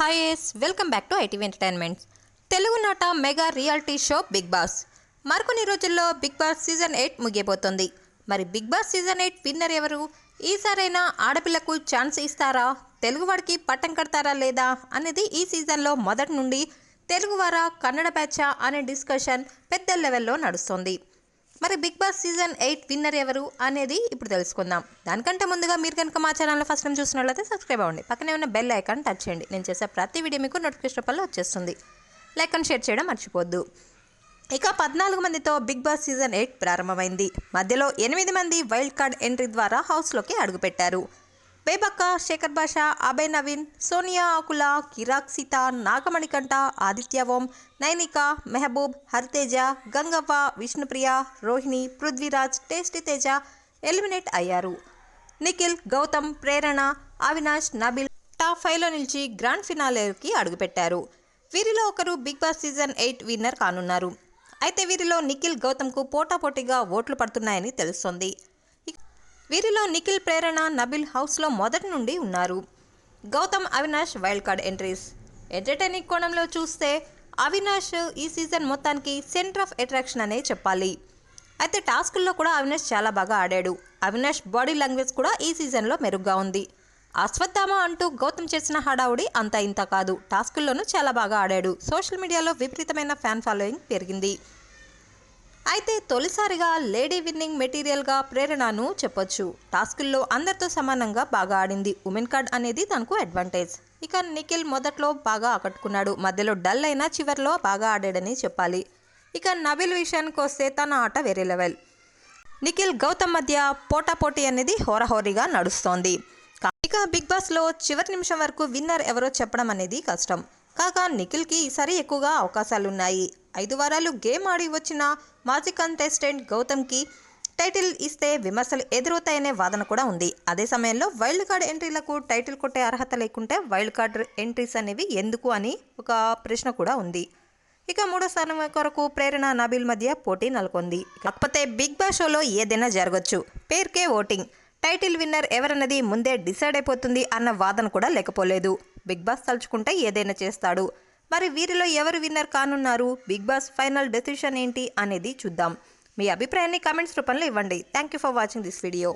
Hi yes welcome back to ITV entertainments Telugu నాట mega reality show Bigg Boss మరికొన్ని రోజుల్లో Bigg Boss season eight ముగియబోతోంది. మరి Bigg Boss season eight winner ఎవరు? ఈసారైనా ఆడపిల్లకు ఛాన్స్ ఇస్తారా? తెలుగువాడికి పట్టం కడతారా లేదా? అనేది ఈ సీజన్లో మొదటి నుండి తెలుగువారా కన్నడ బ్యాచా అనే డిస్కషన్ పెద్ద లెవెల్లో నడుస్తోంది. మరి Bigg Boss season eight winner ఎవరు అనేది ఇప్పుడు తెలుసుకుందాం. దానికంటే ముందుగా మీరు కనుక మా ఛానల్లో ఫస్ట్ టైం చూసినట్లయితే సబ్స్క్రైబ్ అవ్వండి. పక్కనే ఉన్న బెల్ ఐకాన్ టచ్ చేయండి. నేను చేసే ప్రతి వీడియో మీకు నోటిఫికేషన్ రూపంలో వచ్చేస్తుంది. లైక్ అండ్ షేర్ చేయడం మర్చిపోద్దు ఇక పద్నాలుగు మందితో బిగ్ బాస్ సీజన్ ఎయిట్ ప్రారంభమైంది. మధ్యలో ఎనిమిది మంది వైల్డ్ కార్డ్ ఎంట్రీ ద్వారా హౌస్లోకి అడుగుపెట్టారు. బేబక్క శేఖర్ భాష అభయ్ నవీన్ సోనియా ఆకుల కిరాక్ సీత నాగమణికంఠ ఆదిత్య ఓం నైనిక మెహబూబ్ హరితేజ గంగవ్వ విష్ణుప్రియ రోహిణి పృథ్వీరాజ్ టేస్టీ తేజ ఎలిమినేట్ అయ్యారు. నిఖిల్ గౌతమ్ ప్రేరణ అవినాష్ నబిల్ టాప్ ఫైవ్లో నిలిచి గ్రాండ్ ఫినాలేకి అడుగుపెట్టారు. వీరిలో ఒకరు Bigg Boss season eight winner కానున్నారు. అయితే వీరిలో నిఖిల్ గౌతమ్కు పోటాపోటీగా ఓట్లు పడుతున్నాయని తెలుస్తోంది. వీరిలో నిఖిల్ ప్రేరణ నబిల్ హౌస్లో మొదటి నుండి ఉన్నారు. Gautham Avinash wild card entries. Entertaining కోణంలో చూస్తే అవినాష్ ఈ సీజన్ మొత్తానికి సెంటర్ ఆఫ్ అట్రాక్షన్ అనే చెప్పాలి. అయితే టాస్కుల్లో కూడా అవినాష్ చాలా బాగా ఆడాడు. అవినాష్ బాడీ లాంగ్వేజ్ కూడా ఈ సీజన్లో మెరుగ్గా ఉంది. అశ్వత్థామ అంటూ గౌతమ్ చేసిన హడావుడి అంత ఇంత కాదు. టాస్కుల్లోనూ చాలా బాగా ఆడాడు. సోషల్ మీడియాలో విపరీతమైన ఫ్యాన్ ఫాలోయింగ్ పెరిగింది. అయితే తొలిసారిగా లేడీ విన్నింగ్ మెటీరియల్గా ప్రేరణను చెప్పొచ్చు. టాస్కుల్లో అందరితో సమానంగా బాగా ఆడింది. ఉమెన్ కార్డ్ అనేది తనకు అడ్వాంటేజ్. ఇక నిఖిల్ మొదట్లో బాగా ఆకట్టుకున్నాడు. మధ్యలో డల్ అయినా చివరిలో బాగా ఆడాడని చెప్పాలి. ఇక నబిల్ విషయానికి వస్తే తన ఆట వేరే లెవెల్. నిఖిల్ గౌతమ్ మధ్య పోటాపోటీ అనేది హోరహోరీగా నడుస్తోంది. కా- ఇక బిగ్ బాస్లో చివరి నిమిషం వరకు విన్నర్ ఎవరో చెప్పడం అనేది కష్టం. కాగా నిఖిల్కి ఈసారి ఎక్కువగా అవకాశాలున్నాయి. ఐదు వారాలు గేమ్ ఆడి వచ్చిన మాజీ కంటెస్టెంట్ గౌతమ్కి టైటిల్ ఇస్తే విమర్శలు ఎదురవుతాయనే వాదన కూడా ఉంది. అదే సమయంలో వైల్డ్ కార్డ్ ఎంట్రీలకు టైటిల్ కొట్టే అర్హత లేకుంటే వైల్డ్ కార్డ్ ఎంట్రీస్ అనేవి ఎందుకు అని ఒక ప్రశ్న కూడా ఉంది. ఇక మూడో స్థానం కొరకు ప్రేరణ నబీల్ మధ్య పోటీ నెలకొంది. కాకపోతే బిగ్ బాస్ షోలో ఏదైనా జరగచ్చు. పేర్కే ఓటింగ్. టైటిల్ విన్నర్ ఎవరన్నది ముందే డిసైడ్ అయిపోతుంది అన్న వాదన కూడా లేకపోలేదు. బిగ్ బాస్ తలుచుకుంటే ఏదైనా చేస్తాడు. మరి వీరిలో ఎవరు విన్నర్ కానున్నారు? బిగ్ బాస్ ఫైనల్ డెసిషన్ ఏంటి అనేది చూద్దాం. మీ అభిప్రాయాన్ని కామెంట్స్ రూపంలో ఇవ్వండి. Thank you for watching this video.